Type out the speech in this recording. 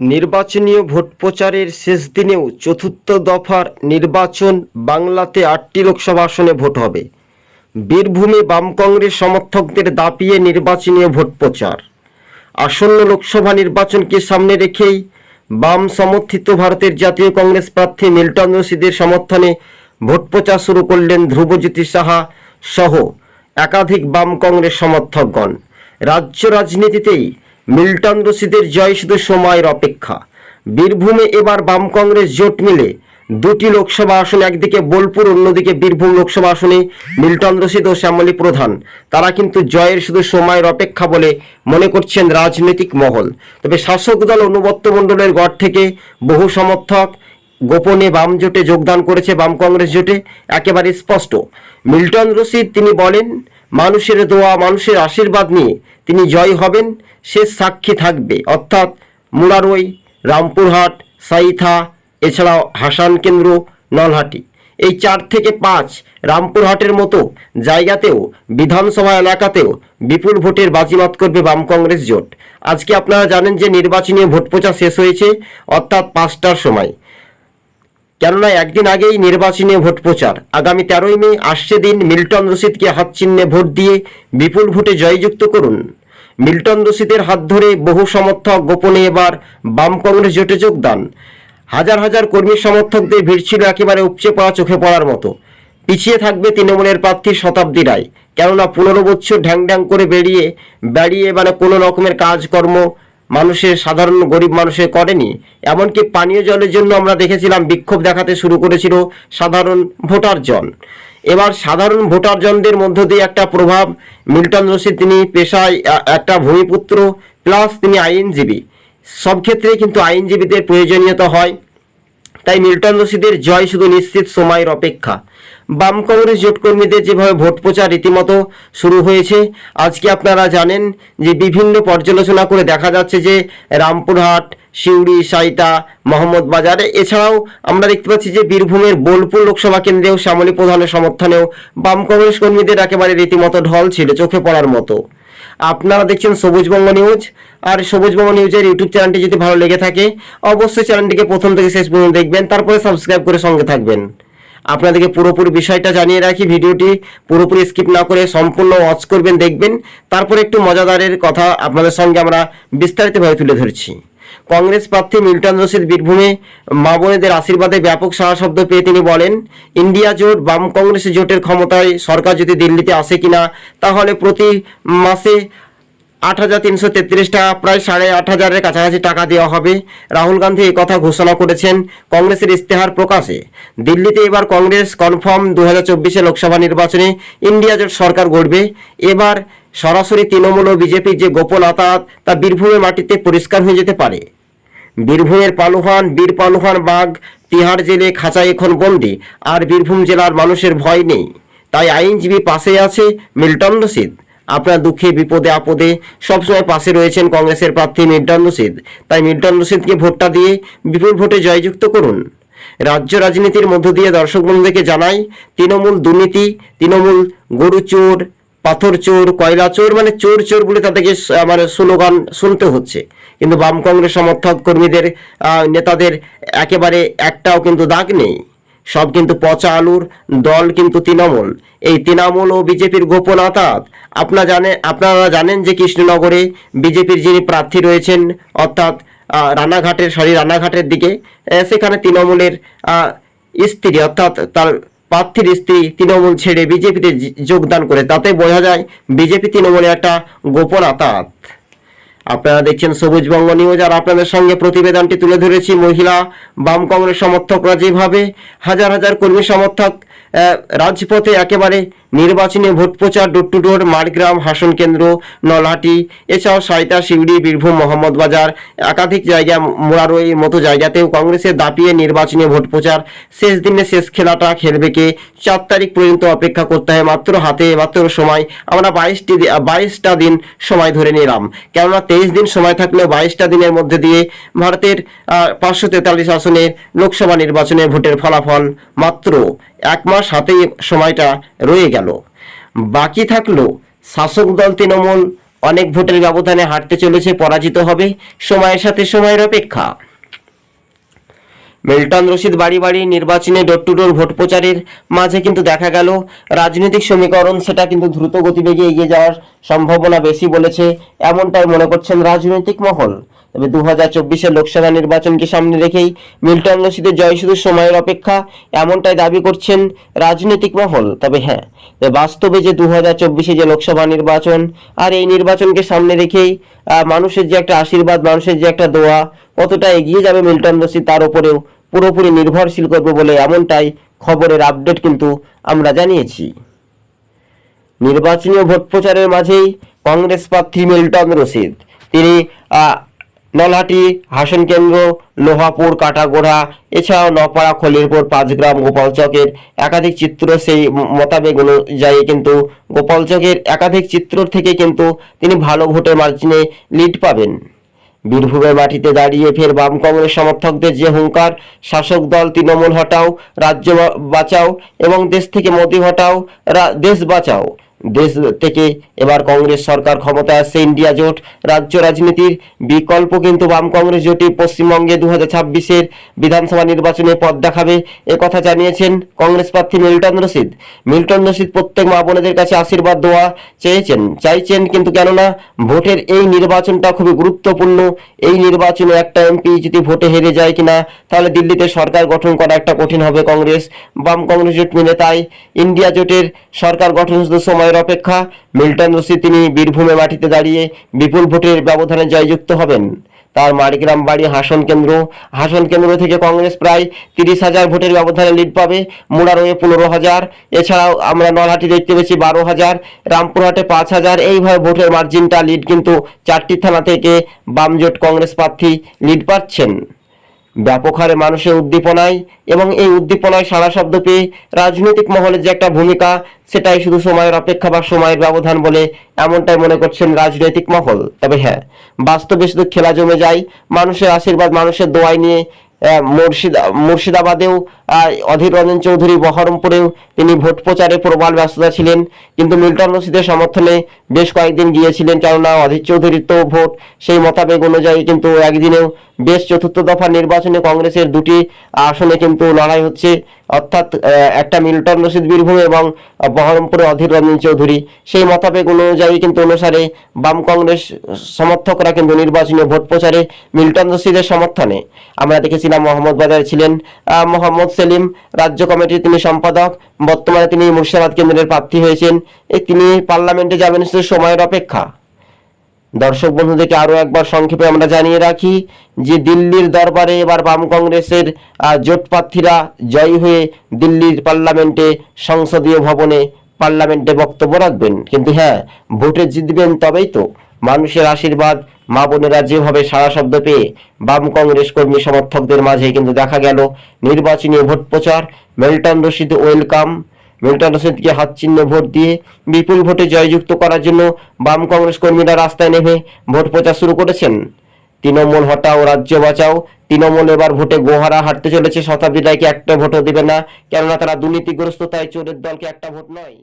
নির্বাচনীয় vote প্রচারের শেষ দিনেও চতুর্থ দফার নির্বাচন বাংলাতে আটটি লোকসভা আসনে ভোট হবে। বীরভূমে বাম কংগ্রেস সমর্থকদের দাপিয়ে নির্বাচনীয় ভোট প্রচার। আসন্ন লোকসভা নির্বাচনকে সামনে রেখেই বাম সমর্থিত ভারতের জাতীয় কংগ্রেস প্রার্থী মিল্টন রশিদের সমর্থনে ভোট প্রচার শুরু করলেন ধ্রুবজ্যোতি সাহা সহ একাধিক বাম কংগ্রেস সমর্থকগণ। রাজ্য রাজনীতিতেই মিল্টন রশিদের জয় শুধু সময়ের অপেক্ষা। বীরভূমে এবার বাম কংগ্রেস জোট মিলে দুটি লোকসভা আসনে, একদিকে বোলপুর, অন্যদিকে বীরভূম লোকসভা আসনে মিল্টন রশিদ ও শ্যামলী প্রধান। তারা কিন্তু জয়ের শুধু সময়ের অপেক্ষা বলে মনে করছেন রাজনৈতিক মহল। তবে শাসক দল অনুবর্ত মণ্ডলের গড় থেকে বহু সমর্থক গোপনে বাম জোটে যোগদান করেছে, বাম কংগ্রেস জোটে একেবারে স্পষ্ট। মিল্টন রশিদ তিনি বলেন মানুষের দোয়া, মানুষের আশীর্বাদ নিয়ে তিনি জয় হবেন, সে সাক্ষী থাকবে। অর্থাৎ মুরারই, রামপুরহাট, সাইথা, এছাড়াও হাসান কেন্দ্র, নলহাটি। এই চার থেকে পাঁচ রামপুরহাটের মতো জায়গাতেও, বিধানসভা এলাকাতেও বিপুল ভোটের বাজিমাত করবে বাম কংগ্রেস জোট। আজকে আপনারা জানেন যে নির্বাচনী ভোট প্রচার শেষ হয়েছে, অর্থাৎ পাঁচটার সময়। কেননা একদিন আগেই নির্বাচনী ভোট প্রচার। আগামী তেরোই মে আসছে দিন মিল্টন রশিদকে হাত চিহ্নে ভোট দিয়ে বিপুল ভোটে জয়যুক্ত করুন। মিল্টন রশিদের হাত ধরে বহু সমর্থক গোপনে এবার বাম কংগ্রেস জোটে যোগদান। হাজার হাজার কর্মী সমর্থকদের ভিড় ছিল একেবারে উপচে পড়া চোখে পড়ার মতো। পিছিয়ে থাকবে তৃণমূলের প্রার্থীর শতাব্দী রায়। কেননা পনেরো বছর ঢ্যাং ঢ্যাং করে বেরিয়ে বেরিয়ে মানে কোনো রকমের কাজকর্ম মানুষের সাধারণ গরিব মানুষের করেনি। এমনকি পানীয় জলের জন্য আমরা দেখেছিলাম বিক্ষোভ দেখাতে শুরু করেছিল সাধারণ ভোটারজন। এবার সাধারণ ভোটারজনদের মধ্য দিয়ে একটা প্রভাব। মিল্টন রশিদ তিনি পেশায় একটা ভূমিপুত্র, প্লাস তিনি আইনজীবী। সব ক্ষেত্রে কিন্তু আইনজীবীদের প্রয়োজনীয়তা হয়। তাই মিল্টন রশিদের জয় শুধু নিশ্চিত সময়ের অপেক্ষা। বাম কংগ্রেস জোট কর্মীদের যেভাবে ভোট প্রচার রীতিমতো শুরু হয়েছে, আজকে আপনারা জানেন যে বিভিন্ন পর্যালোচনা করে দেখা যাচ্ছে যে রামপুরহাট, সিউড়ি, সাইতা, মোহাম্মদ বাজারে, এছাড়াও আমরা দেখতে পাচ্ছি যে বীরভূমের বোলপুর লোকসভা কেন্দ্রেও শ্যামলী প্রধানের সমর্থনেও বাম কংগ্রেস কর্মীদের একেবারে রীতিমতো ঢল ছিল চোখে পড়ার মতো। আপনারা দেখছেন সবুজবঙ্গ নিউজ, আর সবুজবঙ্গ নিউজের ইউটিউব চ্যানেলটি যদি ভালো লেগে থাকে, অবশ্যই চ্যানেলটিকে প্রথম থেকে শেষ পর্যন্ত দেখবেন, তারপরে সাবস্ক্রাইব করে সঙ্গে থাকবেন। আপনাদেরকে পুরোপুরি বিষয়টা জানিয়ে রাখি ভিডিওটি পুরোপুরি স্কিপ না করে সম্পূর্ণ ওয়াচ করবেন, দেখবেন। তারপরে একটু মজাদারের কথা আপনাদের সঙ্গে আমরা বিস্তারিতভাবে তুলে ধরছি। কংগ্রেস প্রার্থী মিল্টন রশিদ বীরভূমে মা বোনেদের আশীর্বাদে ব্যাপক সাড়া শব্দ পেয়ে তিনি বলেন, ইন্ডিয়া জোট বাম কংগ্রেস জোটের ক্ষমতায় সরকার যদি দিল্লিতে আসে কিনা, তাহলে প্রতি মাসে আট হাজার তিনশো তেত্রিশ টাকা প্রায় সাড়ে আট হাজারের কাছাকাছি টাকা দেওয়া হবে। রাহুল গান্ধী এই কথা ঘোষণা করেছেন কংগ্রেসের ইস্তেহার প্রকাশে। দিল্লিতে এবার কংগ্রেস কনফার্ম দু হাজার চব্বিশে লোকসভা নির্বাচনে ইন্ডিয়া জোট সরকার গড়বে। এবার সরাসরি তৃণমূল ও বিজেপির যে গোপন আতাত, তা বীরভূমের মাটিতে পরিষ্কার হয়ে যেতে পারে। বীরভূমের পালুহান, বীর পালুহান বাঘ তিহার জেলে খাঁচায় এখন বন্দি, আর বীরভূম জেলার মানুষের ভয় নেই। তাই আইনজীবী পাশে আছে মিল্টন রশিদ। আপনার দুঃখে, বিপদে, আপদে সবসময় পাশে রয়েছেন কংগ্রেসের প্রার্থী মিল্টন রশিদ। তাই মিল্টন রশিদকে ভোটটা দিয়ে বিপুল ভোটে জয়যুক্ত করুন। রাজ্য রাজনীতির মধ্য দিয়ে দর্শক বন্ধুদেরকে জানাই, তৃণমূল দুর্নীতি, তৃণমূল গরু চোর, পাথর চোর, কয়লা চোর মানে চোর চোর বলে তাদেরকে মানে স্লোগান শুনতে হচ্ছে। কিন্তু বাম কংগ্রেস সমর্থক কর্মীদের নেতাদের একেবারে একটাও কিন্তু দাগ নেই। সব কিন্তু পচা আলুর, দল কিন্তু তৃণমূল। এই তৃণমূল ও বিজেপির গোপন আতাত আপনারা জানেন আপনারা জানেন যে কৃষ্ণনগরে বিজেপির যিনি প্রার্থী রয়েছেন, অর্থাৎ রানাঘাটের, সরি, রানাঘাটের দিকে সেখানে তৃণমূলের স্ত্রী, অর্থাৎ তার প্রার্থীর স্ত্রী তৃণমূল ছেড়ে বিজেপিতে যোগদান করে। তাতে বোঝা যায়, বিজেপি তৃণমূলের একটা গোপন আতাত। আপনারা দেখছেন সবুজবঙ্গ নিউজ, আর আপনাদের সঙ্গে প্রতিবেদনটি তুলে ধরেছি মহিলা বাম কংগ্রেস সমর্থকরা যেভাবে হাজার হাজার কর্মী সমর্থক রাজপথে একেবারে নির্বাচনী ভোট প্রচার door to door Margram, Hasan কেন্দ্র, নলহাটি, এছাড়াও সাইতা, শিউড়ি, বীরভূম, মোহাম্মদ বাজার, একাধিক জায়গা মোরারোয়ের মতো জায়গাতেও কংগ্রেসের দাপিয়ে নির্বাচনে ভোট প্রচার। শেষ দিনে শেষ খেলাটা খেলবে কে? চার তারিখ পর্যন্ত অপেক্ষা করতে হয় মাত্র হাতে মাত্র সময়। আমরা বাইশটি বাইশটা দিন সময় ধরে নিলাম। কেননা তেইশ দিন সময় থাকলেও বাইশটা দিনের মধ্যে দিয়ে ভারতের পাঁচশো তেতাল্লিশ আসনের লোকসভা নির্বাচনে ভোটের ফলাফল মাত্র এক মাস হাতেই সময়টা রয়ে গেল। বাকি থাকল, শাসক দল তৃণমূল অনেক ভোটের ব্যবধানে হারতে চলেছে, পরাজিত হবে, সময়ের সাথে সময়ের অপেক্ষা। মিল্টন রশিদ বাড়ি বাড়ি নির্বাচনে ডোর টু ডোর ভোট প্রচারের মাঝে কিন্তু দেখা গেল, রাজনৈতিক সমীকরণ সেটা কিন্তু দ্রুত গতিবেগে এগিয়ে যাওয়ার সম্ভাবনা বেশি বলেছে, এমনটাই মনে করছেন রাজনৈতিক মহল। তবে দু হাজার চব্বিশের লোকসভা নির্বাচনকে সামনে রেখেই মিল্টন রশিদের জয় শুধু সময়ের অপেক্ষা এমনটাই দাবি করছেন রাজনৈতিক মহল? তবে হ্যাঁ তবে বাস্তবে যে দু হাজার চব্বিশে যে লোকসভা নির্বাচন আর এই নির্বাচনকে সামনে রেখেই মানুষের যে একটা আশীর্বাদ, মানুষের যে একটা দোয়া, কতটা এগিয়ে যাবে মিল্টন রশিদ তার উপরেও পুরোপুরি নির্ভরশীল করবে বলে এমনটাই খবরের আপডেট কিন্তু আমরা জানিয়েছি। নির্বাচনী ভোট প্রচারের মাঝেই কংগ্রেস প্রার্থী মিল্টন রশিদ। তিনি নলহাটি, হাসন কেন্দ্র, লোহাপুর, কাটাগোড়া, এছাড়াও নপাড়া খলিরপুর পাঁচগ্রাম গোপালচকের একাধিক চিত্র সেই মোতাবেক অনুযায়ী কিন্তু গোপালচকের একাধিক চিত্র থেকে কিন্তু তিনি ভালো ভোটের মার্জিনে লিড পাবেন। বীরভূমের মাটিতে দাঁড়িয়ে ফের বাম কংগ্রেস সমর্থকদের যে হুঙ্কার, শাসক দল তৃণমূল হটাও, রাজ্য বাঁচাও এবং দেশ থেকে মোদি হটাও দেশ বাঁচাও। দেশ থেকে এবার কংগ্রেস সরকার ক্ষমতায় আসছে ইন্ডিয়া জোট। রাজ্য রাজনীতির বিকল্প কিন্তু বাম কংগ্রেস জোটই পশ্চিমবঙ্গে দু হাজার ছাব্বিশের বিধানসভা নির্বাচনে পথ দেখাবে। এ কথা জানিয়েছেন কংগ্রেস প্রার্থী মিল্টন রশিদ। মিল্টন রশিদ প্রত্যেক মা বোনেদের কাছে আশীর্বাদ দেওয়া চেয়েছেন। চাইছেন কিন্তু কেননা ভোটের এই নির্বাচনটা খুবই গুরুত্বপূর্ণ। এই নির্বাচনে একটা এমপি যদি ভোটে হেরে যায় কিনা, তাহলে দিল্লিতে সরকার গঠন করা একটা কঠিন হবে কংগ্রেস। বাম কংগ্রেস জোট মিলে তাই ইন্ডিয়া জোটের সরকার গঠন শুধু সময়ের অপেক্ষা মিল্টন রশিদ তিনি বীরভূমে মাটিতে দাঁড়িয়ে বিপুল ভোটের ব্যবধানে জয়যুক্ত হবেন। তার মারিগ্রাম বাড়ি হাসন কেন্দ্র। হাসন কেন্দ্র থেকে কংগ্রেস প্রায় তিরিশ হাজার ভোটের ব্যবধানে লিড পাবে মুরারোয়ে পনেরো হাজার। এছাড়াও আমরা নলহাটি দেখতে পেয়েছি বারো হাজার, রামপুরহাটে পাঁচ হাজার। এইভাবে ভোটের মার্জিনটা লিড কিন্তু চারটি থানা থেকে বামজোট কংগ্রেস প্রার্থী লিড পাচ্ছেন। ব্যাপক হারে মানুষের উদ্দীপনায় এবং এই উদ্দীপনায় সারা শব্দ পেয়ে রাজনৈতিক মহলের যে একটা ভূমিকা সেটাই শুধু সময়ের অপেক্ষা বা সময়ের ব্যবধান বলে এমনটাই মনে করছেন রাজনৈতিক মহল। তবে হ্যাঁ বাস্তবে শুধু খেলা জমে যায়, মানুষের আশীর্বাদ, মানুষের দোয়াই নিয়ে মুর্শিদা, মুর্শিদাবাদেও অধীর রঞ্জন চৌধুরী বহরমপুরেও তিনি ভোট প্রচারে প্রবল ব্যস্ততা ছিলেন। কিন্তু মিল্টন রশিদের সমর্থনে বেশ কয়েকদিন গিয়েছিলেন, কেননা অধীর চৌধুরীর তো ভোট সেই মোতাবেক অনুযায়ী কিন্তু একদিনেও বেশ চতুর্থ দফা নির্বাচনে কংগ্রেসের দুটি আসনে কিন্তু লড়াই হচ্ছে। অর্থাৎ একটা মিল্টন রশিদ বীরভূম এবং আহ, বহরমপুরে অধীর রঞ্জন চৌধুরী। সেই মোতাবেক অনুযায়ী কিন্তু অনুসারে বাম কংগ্রেস সমর্থকরা কিন্তু নির্বাচনী ভোট প্রচারে মিল্টন রশিদের সমর্থনে। আমরা দেখেছিলাম মোহাম্মদ বাজারে ছিলেন মোহাম্মদ সেলিম রাজ্য কমিটির তিনি সম্পাদক বর্তমানে তিনি মুর্শিদাবাদ কেন্দ্রের প্রার্থী হয়েছেন। তিনি পার্লামেন্টে যাবেন শুধু সময়ের অপেক্ষা। দর্শক বন্ধুদেরকে আরও একবার সংক্ষেপে আমরা জানিয়ে রাখি যে দিল্লির দরবারে এবার বাম কংগ্রেসের জোট প্রার্থীরা জয়ী হয়ে দিল্লির পার্লামেন্টে সংসদীয় ভবনে পার্লামেন্টে বক্তব্য রাখবেন। কিন্তু হ্যাঁ ভোটে জিতবেন তবেই তো। মানুষের আশীর্বাদ মা বোনেরা যেভাবে সারা শব্দ পেয়ে বাম কংগ্রেস কর্মী সমর্থকদের মাঝে কিন্তু দেখা গেল নির্বাচনী ভোট প্রচার, মেল্টন রশিদ ওয়েলকাম। মিল্টন রশিদকে হাত চিহ্ন ভোট দিয়ে বিপুল ভোটে জয়যুক্ত করার জন্য বাম কংগ্রেস কর্মীরা রাস্তায় নেমে ভোট প্রচার শুরু করেছেন। তৃণমূল হটাও, রাজ্য বাঁচাও। তৃণমূল এবার ভোটে গোহারা হাঁটতে চলেছে শতাব্দী রায়কে একটা ভোটও দেবে না। কেননা তারা দুর্নীতিগ্রস্ত, তাই চোরের দলকে একটা ভোট নয়।